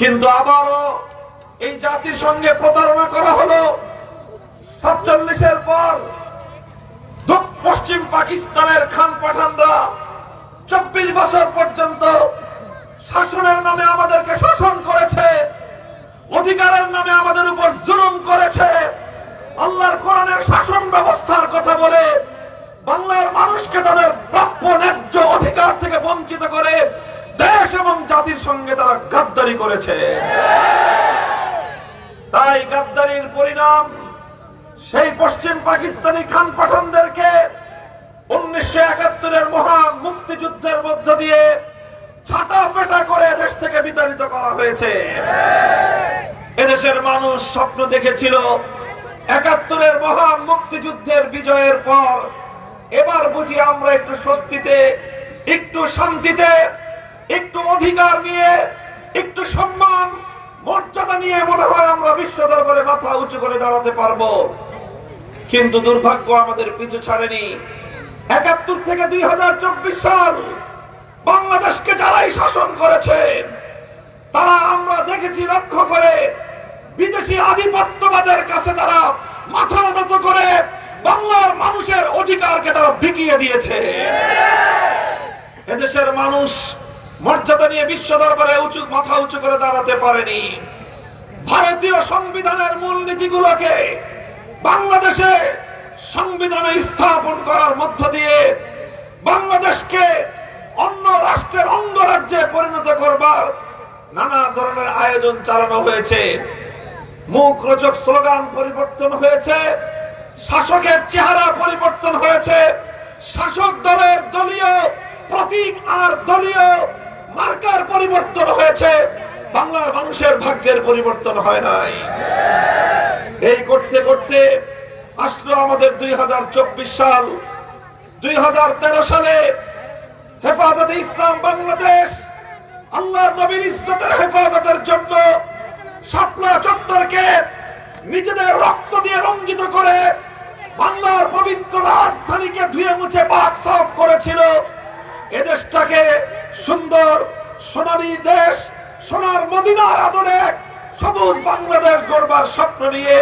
কিন্তু আবারও এই জাতির সঙ্গে প্রতারণা করা হলো। সাতচল্লিশের পর পশ্চিম পাকিস্তানের খান পাঠানরা চব্বিশ বছর পর্যন্ত শাসনের নামে আমাদেরকে শাসন করেছে, অধিকারের নামে আমাদের উপর জুলুম করেছে। আল্লাহর কোরআনের শাসন ব্যবস্থার কথা বলে বাংলার মানুষকে তাদের প্রাপ্য ন্যায্য অধিকার থেকে বঞ্চিত করে দেশ এবং জাতির সঙ্গে তারা গাদ্দারি করেছে। তাই গাদ্দারির পরিণাম সেই পশ্চিম পাকিস্তানি খান পাঠানদেরকে উনিশশো একাত্তরের মহান মুক্তিযুদ্ধের মধ্য দিয়ে ছাটা পেটা করে দেশ থেকে বিতাড়িত করা হয়েছে। এদেশের মানুষ স্বপ্ন দেখেছিল একাত্তরের মহান মুক্তিযুদ্ধের বিজয়ের পর এবার বুঝি আমরা একটু স্বস্তিতে, একটু শান্তিতে একটু অধিকার নিয়ে, একটু সম্মান, মর্যাদা নিয়ে মনে হয় আমরা বিশ্ব দরবারে মাথা উঁচু করে দাঁড়াতে পারব। কিন্তু দুর্ভাগ্য আমাদের পিছু ছাড়েনি। একাত্তর থেকে দুই হাজার চব্বিশ সাল বাংলাদেশকে যারাই শাসন করেছে, তারা আমরা দেখেছি লক্ষ্য করে বিদেশি আধিপত্যবাদের কাছে তারা মাথা নত করে বাংলার মানুষের অধিকারকে তারা বিকিয়ে দিয়েছে। এদেশের মানুষ মর্যাদা নিয়ে বিশ্ব দরবারে উঁচু, মাথা উঁচু করে দাঁড়াতে পারেনি। ভারতীয় সংবিধানের মূল নীতিগুলোকে বাংলাদেশে সংবিধানে স্থাপন করার মধ্য দিয়ে বাংলাদেশকে অন্য রাষ্ট্রের অঙ্গরাজ্যে পরিণত করবার নানা ধরনের আয়োজন চালানো হয়েছে। মুখ রোচক স্লোগান পরিবর্তন হয়েছে, শাসকের চেহারা পরিবর্তন হয়েছে, শাসক দলের দলীয় প্রতীক আর দলীয় মার্কার পরিবর্তন হয়েছে। বাংলার মানুষের ভাগ্যের পরিবর্তন হয় নাই। এই করতে করতে আসলো আমাদের দুই হাজার চব্বিশ সাল। দুই হাজার তেরো সালে হেফাজতে ইসলাম বাংলাদেশ আল্লাহর নবীর ইজ্জতের হেফাজতের জন্য শাপলা চত্বরকে নিজেদের রক্ত দিয়ে রঞ্জিত করে বাংলার পবিত্র রাজধানীকে ধুয়ে মুছে পাক সাফ করেছিল। এদেশটাকে সুন্দর সোনালী দেশ, সোনার মদিনার আদরে সবুজ বাংলাদেশ গড়বার স্বপ্ন নিয়ে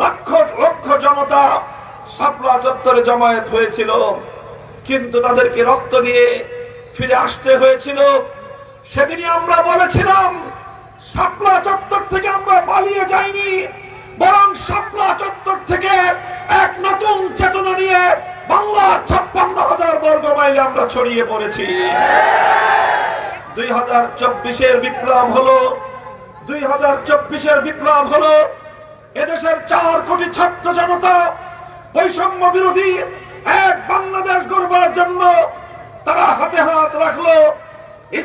লক্ষ লক্ষ জনতা শাপলা চত্বরে জমায়েত হয়েছিল। কিন্তু তাদেরকে রক্ত দিয়ে ফিরে আসতে হয়েছিল। সেদিনই আমরা বলেছিলাম, শাপলা চত্বর থেকে আমরা পালিয়ে যাইনি, বরং শাপলা চত্বর থেকে এক নতুন চেতনা নিয়ে বাংলার ছাপ্পান্ন হাজার বর্গ মাইলে আমরা ছড়িয়ে পড়েছি। দুই হাজার চব্বিশের বিপ্লব হলো, দুই হাজার চব্বিশের বিপ্লব হলো, এদেশের চার কোটি ছাত্র জনতা বৈষম্য বিরোধী এক বাংলাদেশ গড়বার জন্য তারা হাতে হাত রাখল।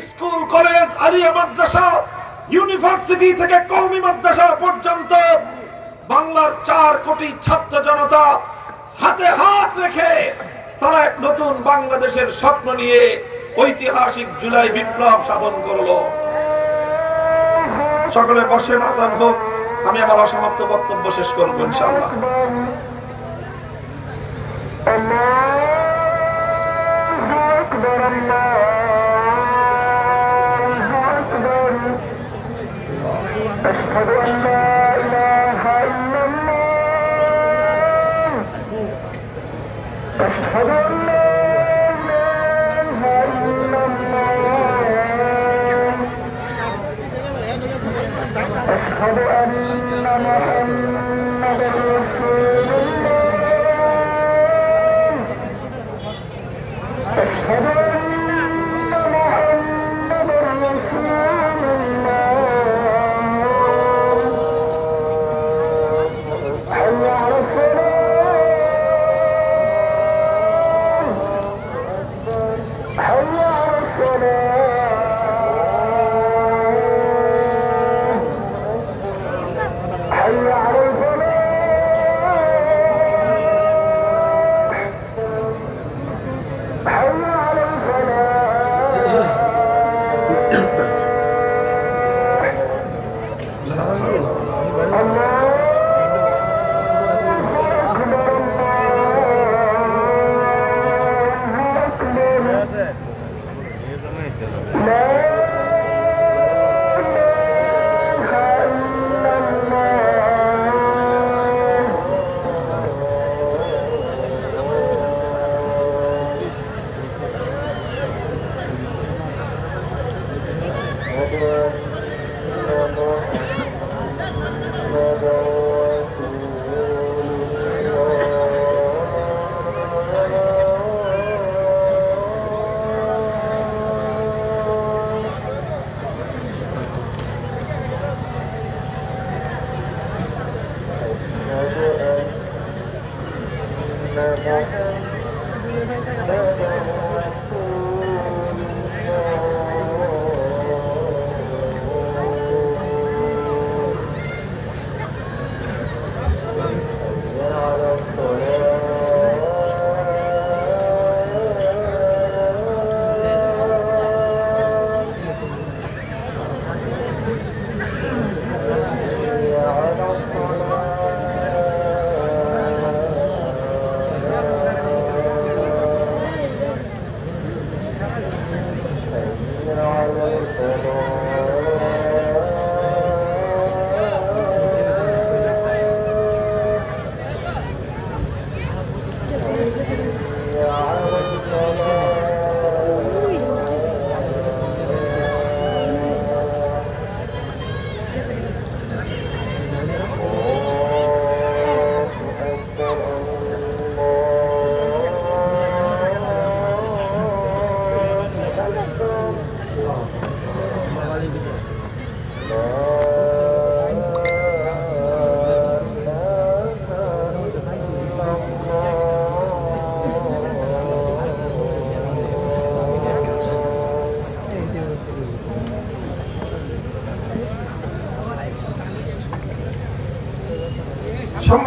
স্কুল, কলেজ, আলিয়া মাদ্রাসা, ইউনিভার্সিটি থেকে কৌমি মাদ্রাসা পর্যন্ত বাংলার চার কোটি ছাত্র জনতা হাতে হাত রেখে তারা এক নতুন বাংলাদেশের স্বপ্ন নিয়ে ঐতিহাসিক জুলাই বিপ্লব সাধন করল। সকলে বসে আজান হোক। আমি আমার অসমাপ্ত বক্তব্য শেষ করব, ইনশাআল্লাহ।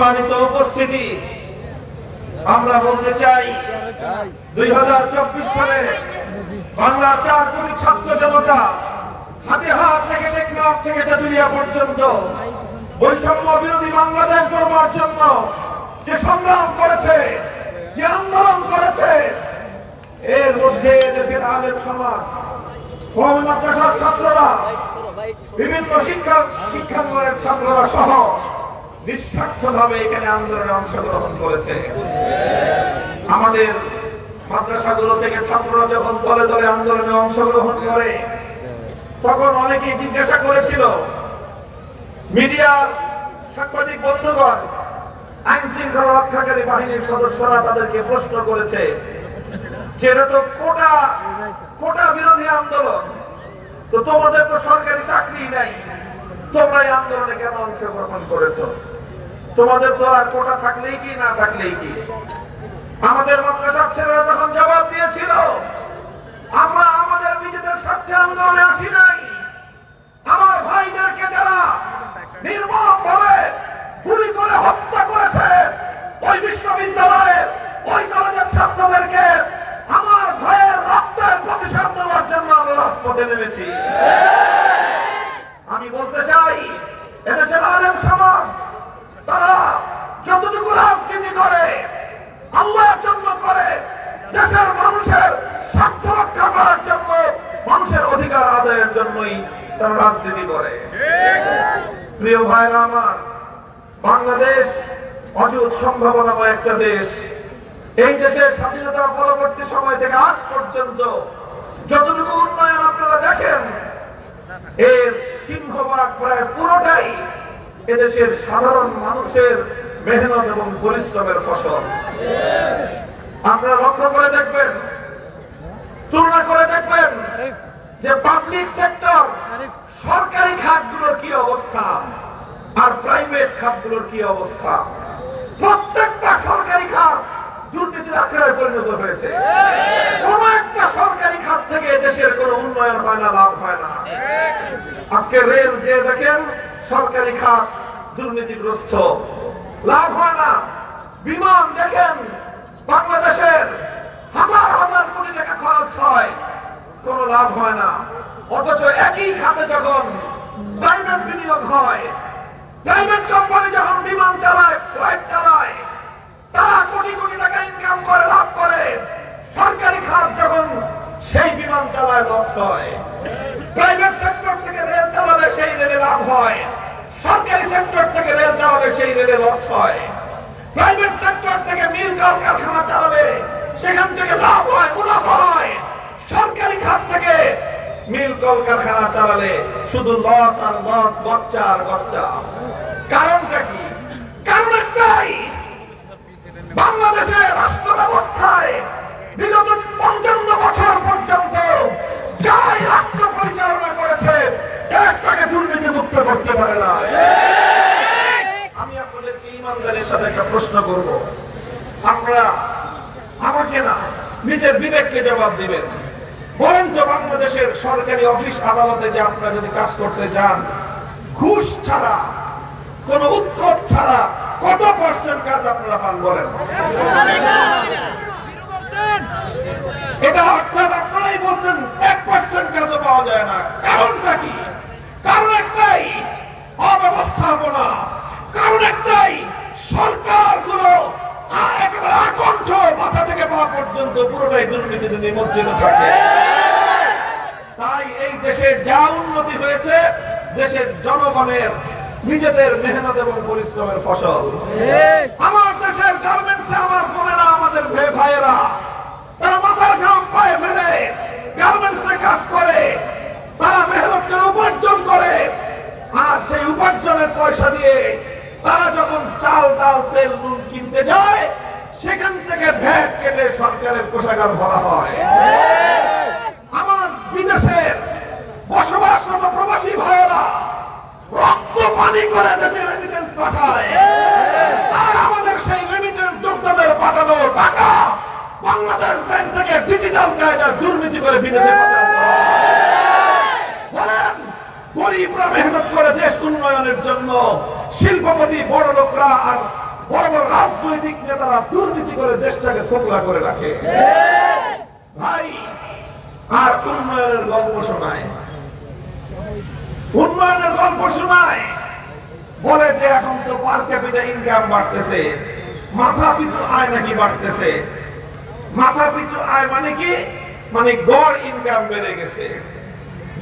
সম্মানিত উপস্থিতি, আমরা বলতে চাই, দুই হাজার চব্বিশ সালে বাংলার চার কোটি ছাত্র জনতা হাতে হাত থেকে টেকনাফ থেকে তেতুলিয়া পর্যন্ত। বৈষম্য বিরোধী বাংলাদেশ গড়বার জন্য যে সংগ্রাম করেছে, যে আন্দোলন করেছে, এর মধ্যে দেশের আলেম সমাজ কম ছাত্ররা, বিভিন্ন শিক্ষা শিক্ষাঙ্গনের ছাত্ররা সহ নিঃস্বার্থ ভাবে এখানে আন্দোলনে অংশগ্রহণ করেছে। আমাদের মাদ্রাসাগুলো থেকে ছাত্ররা যখন দলে দলে আন্দোলনে অংশগ্রহণ করে, তখন অনেকেই জিজ্ঞাসা করেছিল মিডিয়ার সাংবাদিক বন্ধুগণ, আইন শৃঙ্খলা রক্ষাকারী বাহিনীর সদস্যরা তাদেরকে প্রশ্ন করেছে যে এটা তো কোটা কোটা বিরোধী আন্দোলন, তো তোমাদের তো সরকারি চাকরি নাই। তোমরা এই আন্দোলনে কেন অংশগ্রহণ করেছ? তোমাদের তো আর কোটা থাকলেই কি, না থাকলেই কি? আমাদের মাদ্রাসার ছেলেরা তখন জবাব দিয়েছিল, আমরা আমাদের নিজেদের স্বার্থে আন্দোলনে আসি নাই। আমার ভাইদেরকে যারা নির্মম ভাবে গুলি করে হত্যা করেছে, ওই বিশ্ববিদ্যালয়ের ওই কলেজের ছাত্রদেরকে আমার ভাইয়ের রক্তের প্রতিশোধ নেওয়ার জন্য আমরা রাজপথে নেমেছি আমি বলতে চাই এদেশের আলেম সমাজ তারা যতটুকু রাজনীতি করে আল্লাহর জন্য করে দেশের মানুষের স্বার্থ রক্ষা করার জন্য মানুষের অধিকার আদায়ের জন্যই তারা রাজনীতি করে। প্রিয় ভাইরা আমার, বাংলাদেশ অযুত সম্ভাবনাময় একটা দেশ। এই দেশের স্বাধীনতা পরবর্তী সময় থেকে আজ পর্যন্ত যতটুকু উন্নয়ন আপনারা দেখেন, এর সিংহভাগ প্রায় পুরোটাই এদেশের সাধারণ মানুষের মেহনত এবং পরিশ্রমের ফসল। আপনারা লক্ষ্য করে দেখবেন, তুলনা করে দেখবেন যে পাবলিক সেক্টর সরকারি খাতগুলোর কি অবস্থা? আর প্রাইভেট খাতগুলোর কি অবস্থা? প্রত্যেকটা সরকারি খাত দুর্নীতির পরিণত হয়েছে। কোন একটা সরকারি খাত থেকে দেশের কোনো উন্নয়ন হয় না লাভ হয় না। আজকে রেল যে দেখেন সরকারি খাত দুর্নীতিগ্রস্ত। লাভ হয় না। বিমান দেখেন বাংলাদেশের হাজার হাজার কোটি টাকা খরচ হয়। কোন লাভ হয় না। অথচ একই খাতে যখন প্রাইভেট বিনিয়োগ হয় প্রাইভেট কোম্পানি যখন বিমান চালায় ফ্লাইট চালায় তারা কোটি কোটি টাকা ইনকাম করে লাভ করে সরকারি খাত যখন সেই বিমান চালায় লস হয় প্রাইভেট সেক্টর থেকে রেল চালালে সেই রেলে লাভ হয় সরকারি সেক্টর থেকে রেল চালালে সেই রেলে লস হয় প্রাইভেট সেক্টর থেকে মিল কল কারখানা চালালে সেখান থেকে লাভ হয় মুনাফা হয় সরকারি খাত থেকে মিল কল কারখানা চালালে চালালে শুধু লস আর গচ্চা আর গচ্চা কারণটা কি? কারণ একটাই। বাংলাদেশের রাষ্ট্র ব্যবস্থায় বিগত পঞ্চান্ন বছর পর্যন্ত যাই রাষ্ট্র পরিচালনা করেছে, দেশটাকে দুর্নীতি মুক্ত করতে পারে না। আমি আপনাদেরকে ইমানদারের সাথে একটা প্রশ্ন করব। আপনারা আমাকে না, নিজের বিবেককে জবাব দিবেন। বলেন তো বাংলাদেশের সরকারি অফিস আদালতে যে আপনারা যদি কাজ করতে যান ঘুষ ছাড়া, কোন উৎকট ছাড়া কত পার্সেন্ট কাজ আপনারা পান বলেন? এটা অর্থাৎ আপনারাই বলছেন, এক পার্সেন্ট কাজও পাওয়া যায় না। কারণটা কি? কারণ একটাই, অব্যবস্থাপনা। কারণ একটাই, সরকারগুলো আ- একেবারে আকণ্ঠ মাথা থেকে পা পর্যন্ত পুরোটাই দুর্নীতিতে নিমজ্জিত থাকে। তাই এই দেশে যা উন্নতি হয়েছে দেশের জনগণের নিজেদের মেহনত এবং পরিশ্রমের ফসল। আমার দেশের গার্মেন্টসে আমার বোনেরা আমাদের ভাই- ভাইয়েরা তারা মাথার ঘাম পায়ে ফেলে গার্মেন্টসে কাজ করে তারা মেহনত করে উপার্জন করে আর সেই উপার্জনের পয়সা দিয়ে তারা যখন চাল ডাল তেল নুন কিনতে যায় সেখান থেকে ভ্যাট কেটে সরকারের কোষাগার ভরা হয়। আমার বিদেশের বসবাসরত ভাইয়েরা, রক্ত পানি করে দেশে রেমিটেন্স পাঠায়। আমাদের সেই রেমিটেন্স যোদ্ধাদের পাঠানো টাকা বাংলাদেশ ব্যাংক থেকে ডিজিটাল কায়দায় দুর্নীতি করে বিদেশে পাঠানো গরিবরা মেহনত করে দেশ উন্নয়নের জন্য শিল্পপতি, বড় লোকরা আর বড় বড় রাজনৈতিক নেতারা দুর্নীতি করে দেশটাকে খোকলা করে রাখে। ভাই, আর উন্নয়নের গল্প শোনায়। উন্নয়নের গল্প শোনায়। বলে যে এখন তো পার ক্যাপিটা ইনকাম বাড়তেছে। মাথা পিছু আয় নাকি বাড়তেছে? মাথা পিছু আয় মানে কি? মানে গড় ইনকাম বেড়ে গেছে।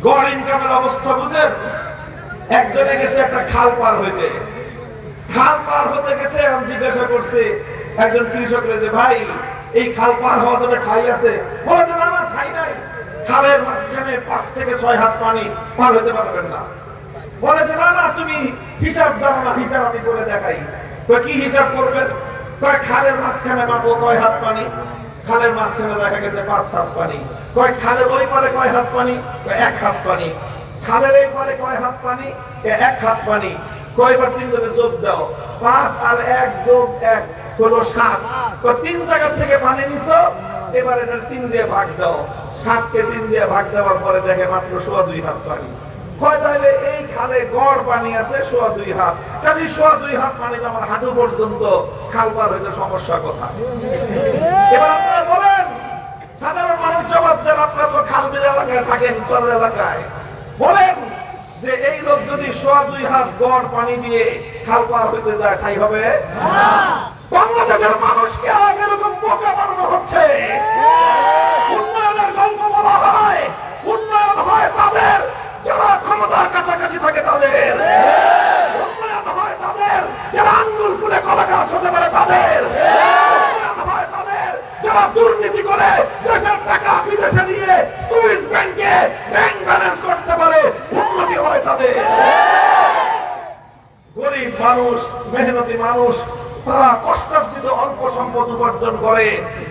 গড় ইনকামের অবস্থা বুঝেন? একজনে গেছে একটা খাল পার হইতে। খাল পার হতে গেছে, আমি জিজ্ঞাসা করছি, একজন কৃষকের যে, ভাই, এই খাল পার হওয়া জন্য খাই আছে? বলে যে না খালের মাঝখানে পাঁচ থেকে ছয় হাত পানি পার হতে পারবেন না। বলে যে, না না, তুমি হিসাব জানো না, হিসাব আমি করে দেখাই। তো কি হিসাব করবেন? খালের মাঝখানে মাপো কয় হাত পানি? খালের মাঝখানে দেখা গেছে পাঁচ হাত পানি। কয়, খালের ওই পারে কয় হাত পানি? এক হাত পানি। খালের এই পারে কয় হাত পানি? এক হাত পানি। কয়বার তিন জনে যোগ দাও। পাঁচ আর এক যোগ এক হলো সাত। তিন জায়গা থেকে পানি নিছো? এবার এটা তিন দিয়ে ভাগ দাও। সাতকে তিন দিয়ে ভাগ দেওয়ার পরে দেখে মাত্র সোয়া দুই হাত পানি। কয় তাহলে এই খালে গড় পানি আছে সোয়া দুই হাত। কাজে সোয়া দুই হাত পানি আমার হাঁটু পর্যন্ত খাল পার হইতে সমস্যা কোথায় এবার আপনারা বলেন সাধারণ মানুষ জবাব দেন আপনারা তো খালবিল এলাকায় থাকেন চর এলাকায়। বলেন যে এই লোক যদি সোয়া দুই হাত গড় পানি দিয়ে খাল পার হইতে যায় ঠাই হবে? বাংলাদেশের মানুষকে এরকম বোকা বানানো হচ্ছে উন্নয়নের গল্প বলা হয় উন্নয়ন হয় তাদের যারা ক্ষমতার কাছাকাছি থাকে তাদের উন্নয়ন হয় তাদের যারা আঙ্গুল ফুলে কলা গাছ হতে পারে তাদের উন্নয়ন হয় তাদের যারা দুর্নীতি করে? দেশের টাকা বিদেশে নিয়ে সুইস ব্যাংকে ব্যাংক ব্যালেন্স করতে পারে, উন্নতি হয় তাদের। গরিব মানুষ, মেহনতি মানুষ, তারা কষ্টার্জিত অল্প সম্পদ উপার্জন করে,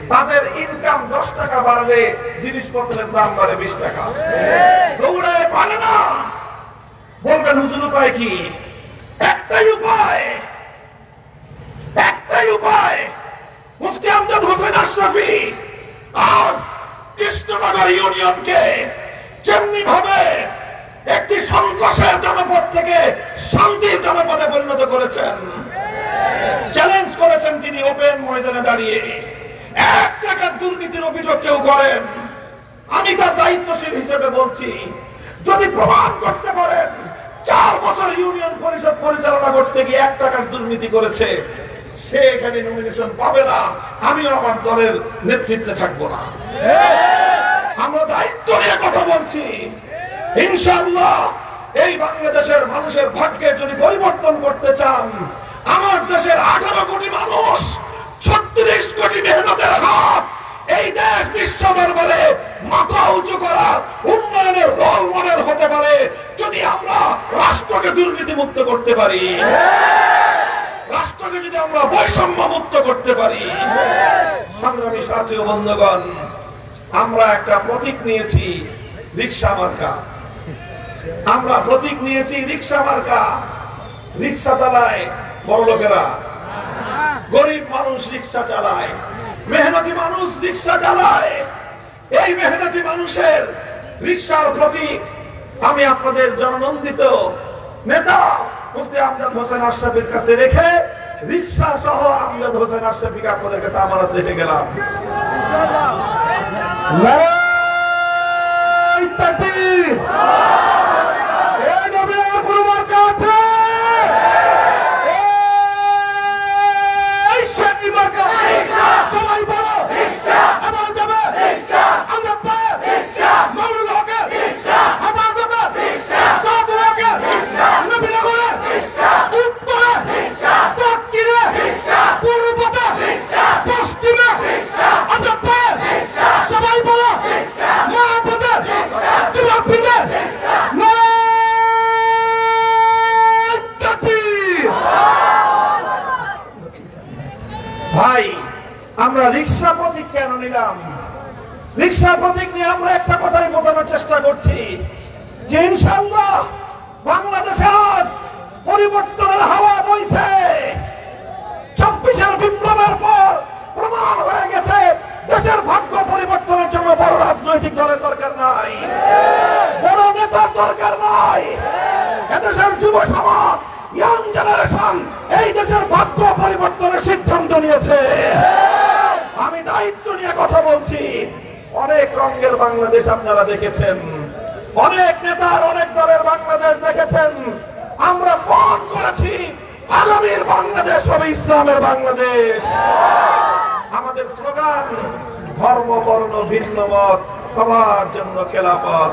তাদের ইনকাম দশ টাকা বাড়লে জিনিসপত্রের দাম বাড়ে বিশ টাকা। দৌড়ায় পারে না। বলবেন, হুজুর, উপায় কি? একটাই উপায়। একটাই উপায়। মুফতি আমজাদ হোসেন আশরাফি আজ কৃষ্ণনগর ইউনিয়নকে যেমনি ভাবে একটি সন্ত্রাসের জনপদ থেকে শান্তির জনপদে পরিণত করেছেন চ্যালেঞ্জ করেছেন তিনি ওপেন ময়দানে দাঁড়িয়ে। এক টাকার দুর্নীতির অভিযোগ কেউ করেন, আমি তার দায়িত্বশীল হিসেবে বলছি, যদি প্রমাণ করতে পারেন, চার বছর ইউনিয়ন পরিষদ পরিচালনা করতে গিয়ে এক টাকার দুর্নীতি করেছে। সে এখানে নমিনেশন পাবে না। আমিও আমার দলের নেতৃত্বে থাকব না। আমরা দায়িত্ব নিয়ে কথা বলছি। ইনশাআল্লাহ এই বাংলাদেশের মানুষের ভাগ্যে যদি পরিবর্তন করতে চান, আমার দেশের আঠারো কোটি মানুষ, ছত্রিশ কোটি মেহনতের হাত, এই দেশ বিশ্ব দরবারে মাথা উঁচু করা উন্নয়নের রোল মডেল হতে পারে, যদি আমরা রাষ্ট্রকে দুর্নীতি মুক্ত করতে পারি। রাষ্ট্রকে যদি আমরা বৈষম্য মুক্ত করতে পারি, সংগ্রামী সাথী বন্ধুগণ, আমরা একটা প্রতীক নিয়েছি রিক্সা মার্কা। আমরা প্রতীক নিয়েছি রিক্সা মার্কা। রিক্সা চালায় বড় লোকেরা। গরিব মানুষ রিক্সা চালায়। মেহনতি মানুষ রিক্সা চালায়। এই মেহনতি মানুষের রিক্সার প্রতীক আমি আপনাদের জননন্দিত নেতা মুফতি আমজাদ হোসেন আশরাফির কাছে রেখে রিক্সা সহ আমজাদ হোসেন আশরাফিকে আপনাদের কাছে আমানত রেখে গেলাম! সবাই বলো! আমার যাবে! আমরা পায়ে! মামুনুল হকের! হেফাজতের! কাদের হকের! নবীনগরের! উত্তরে! দক্ষিণে! পূর্বতে! পশ্চিমে! আমরা পায়ে! সবাই বলো! মা আপনাদের! যুবকবৃন্দের! নারায় তাকবীর! ভাই আমরা রিক্সা প্রতীক কেন নিলাম রিক্সা প্রতীক নিয়ে আমরা একটা কথাই বোঝানোর চেষ্টা করছি যে ইনশাল্লাহ বাংলাদেশে আজ পরিবর্তনের হাওয়া বইছে চব্বিশের বিপ্লবের পর প্রমাণ হয়ে গেছে দেশের ভাগ্য পরিবর্তনের জন্য বড় রাজনৈতিক দলের দরকার নাই বড় নেতার দরকার নাই এদেশের যুব সমাজ ইয়াং জেনারেশন এই দেশের ভাগ্য পরিবর্তনের সিদ্ধান্ত নিয়েছে। আমি দায়িত্ব নিয়ে কথা বলছি। অনেক রঙের বাংলাদেশ আপনারা দেখেছেন। অনেক নেতার অনেক দলের বাংলাদেশ দেখেছেন। আমরা মন করেছি, আগামীর বাংলাদেশ হবে ইসলামের বাংলাদেশ। আমাদের স্লোগান, ধর্ম, বর্ণ, ভিন্ন মত, সবার জন্য খেলাফত।